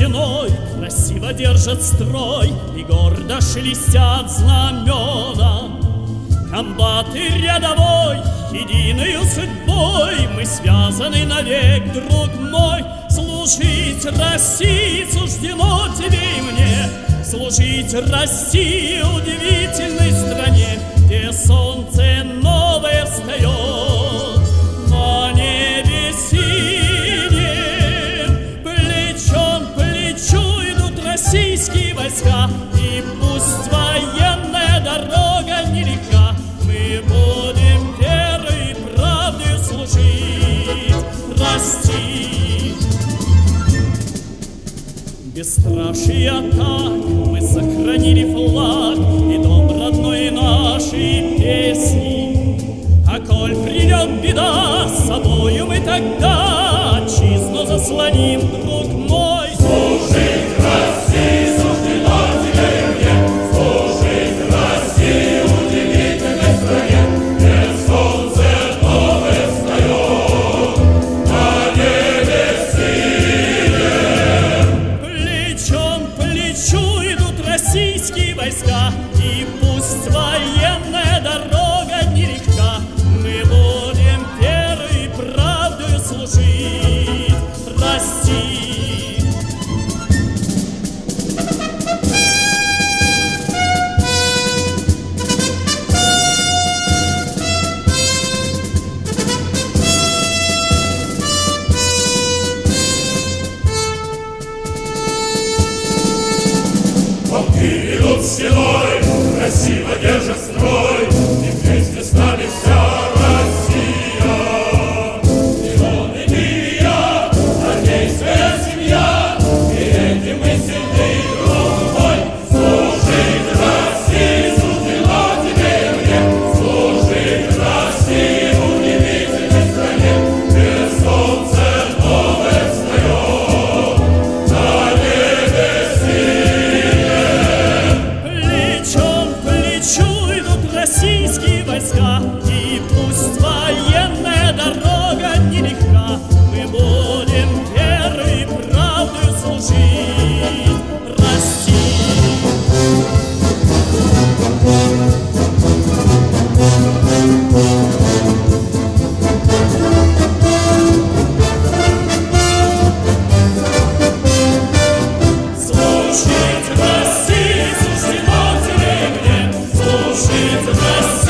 стеной Красиво держат строй И гордо шелестят знамена. Комбаты рядовой, единую судьбой Мы связаны навек, друг мой. Служить России суждено тебе и мне Служить России удивительной стране. Где солнце войска И пусть военная дорога нелегка Мы будем верой и правдой служить. России Бесстрашие так мы сохранили флаг И дом родной наши песни. А коль придет беда, с собою мы тогда Отчизну заслоним, друг мой. Плечом идут стеной, красиво держат строй, Слышит нас